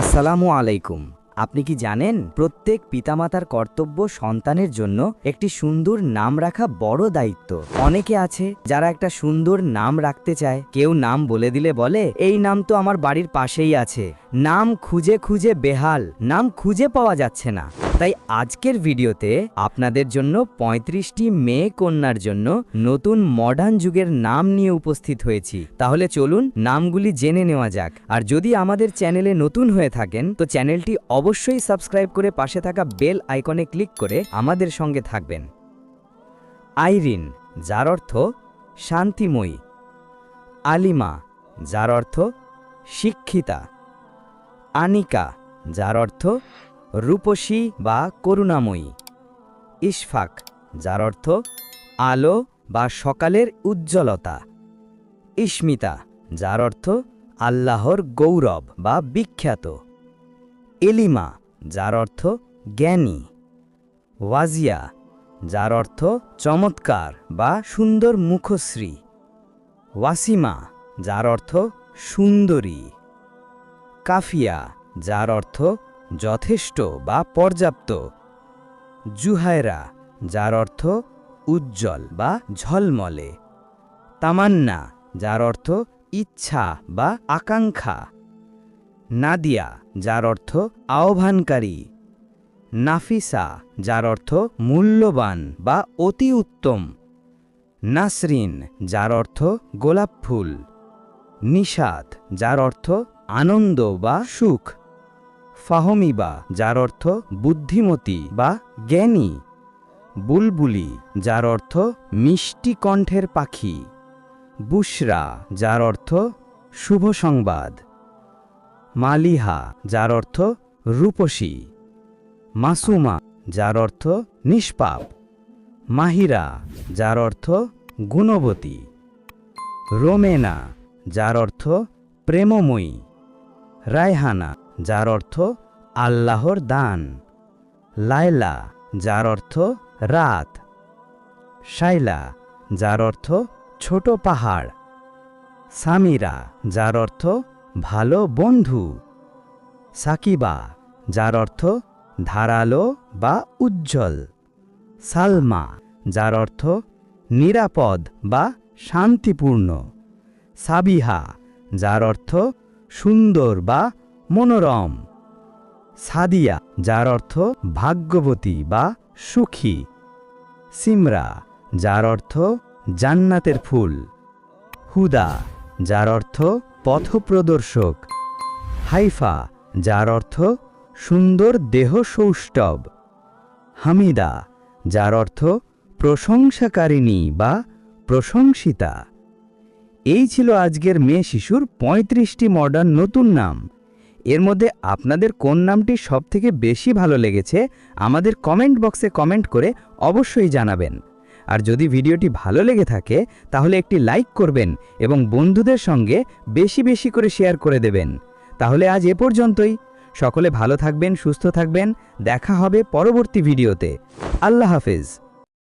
আসসালামু আলাইকুম। আপনি কি জানেন, প্রত্যেক পিতামাতার কর্তব্য সন্তানের জন্য একটি সুন্দর নাম রাখা বড় দায়িত্ব। অনেকে আছে, যারা একটা সুন্দর নাম রাখতে চায়, কেউ নাম বলে দিলে বলে, এই নাম তো আমার বাড়ির পাশেই আছে। নাম খুঁজে খুঁজে বেহাল, নাম খুঁজে পাওয়া যাচ্ছে না। তাই আজকের ভিডিওতে আপনাদের জন্য ৩৫টি মেয়ে কন্যার জন্য নতুন মডার্ন যুগের নাম নিয়ে উপস্থিত হয়েছি। তাহলে চলুন নামগুলি জেনে নেওয়া যাক। আর যদি আমাদের চ্যানেলে নতুন হয়ে থাকেন, তো চ্যানেলটি অবশ্যই সাবস্ক্রাইব করে পাশে থাকা বেল আইকনে ক্লিক করে আমাদের সঙ্গে থাকবেন। আইরিন, যার অর্থ শান্তিময়ী। আলিমা, যার অর্থ শিক্ষিতা। আনিকা, যার অর্থ রূপসী বা করুণাময়ী। ইশফাক, যার অর্থ আলো বা সকালের উজ্জ্বলতা। ইস্মিতা যার অর্থ আল্লাহর গৌরব বা বিখ্যাত। এলিমা, যার অর্থ জ্ঞানী। ওয়াজিয়া, যার অর্থ চমৎকার বা সুন্দর মুখশ্রী। ওয়াসিমা, যার অর্থ সুন্দরী। কাফিয়া, যার অর্থ যথেষ্ট বা পর্যাপ্ত। জুহায়রা, যার অর্থ উজ্জ্বল বা ঝলমলে। তামান্না, যার অর্থ ইচ্ছা বা আকাঙ্ক্ষা। নাদিয়া, যার অর্থ আহ্বানকারী। নাফিসা, যার অর্থ মূল্যবান বা অতি উত্তম। নাসরিন, যার অর্থ গোলাপ ফুল। নিষাদ যার অর্থ আনন্দ বা সুখ। ফাহমিবা যার অর্থ বুদ্ধিমতী বা জ্ঞানী। বুলবুলি, যার অর্থ মিষ্টি কণ্ঠের পাখি। বুশরা, যার অর্থ শুভ সংবাদ। মালিহা, যার অর্থ রূপসী। মাসুমা, যার অর্থ নিষ্পাপ। মাহিরা, যার অর্থ গুণবতী। রোমেনা, যার অর্থ প্রেমময়ী। রায়হানা, যার অর্থ আল্লাহর দান। লায়লা, যার অর্থ রাত। শাইলা, যার অর্থ ছোট পাহাড়। সামিরা, যার অর্থ ভালো বন্ধু। সাকিবা, যার অর্থ ধারালো বা উজ্জ্বল। সালমা, যার অর্থ নিরাপদ বা শান্তিপূর্ণ। সাবিহা, যার অর্থ সুন্দর বা মনোরম। সাদিয়া, যার অর্থ ভাগ্যবতী বা সুখী। সিমরা, যার অর্থ জান্নাতের ফুল। হুদা, যার অর্থ পথপ্রদর্শক। হাইফা, যার অর্থ সুন্দর দেহ সৌষ্ঠব হামিদা, যার অর্থ প্রশংসাকারিণী বা প্রশংসিতা। এই ছিল আজকের মেয়ে শিশুর ৩৫টি মডার্ন নতুন নাম। এর মধ্যে আপনাদের কোন নামটি সবথেকে বেশি ভালো লেগেছে, আমাদের কমেন্ট বক্সে কমেন্ট করে অবশ্যই জানাবেন। আর যদি ভিডিওটি ভালো লেগে থাকে, তাহলে একটি লাইক করবেন এবং বন্ধুদের সঙ্গে বেশি বেশি করে শেয়ার করে দেবেন। তাহলে আজ এ পর্যন্তই। সকলে ভালো থাকবেন, সুস্থ থাকবেন। দেখা হবে পরবর্তী ভিডিওতে। আল্লাহ হাফেজ।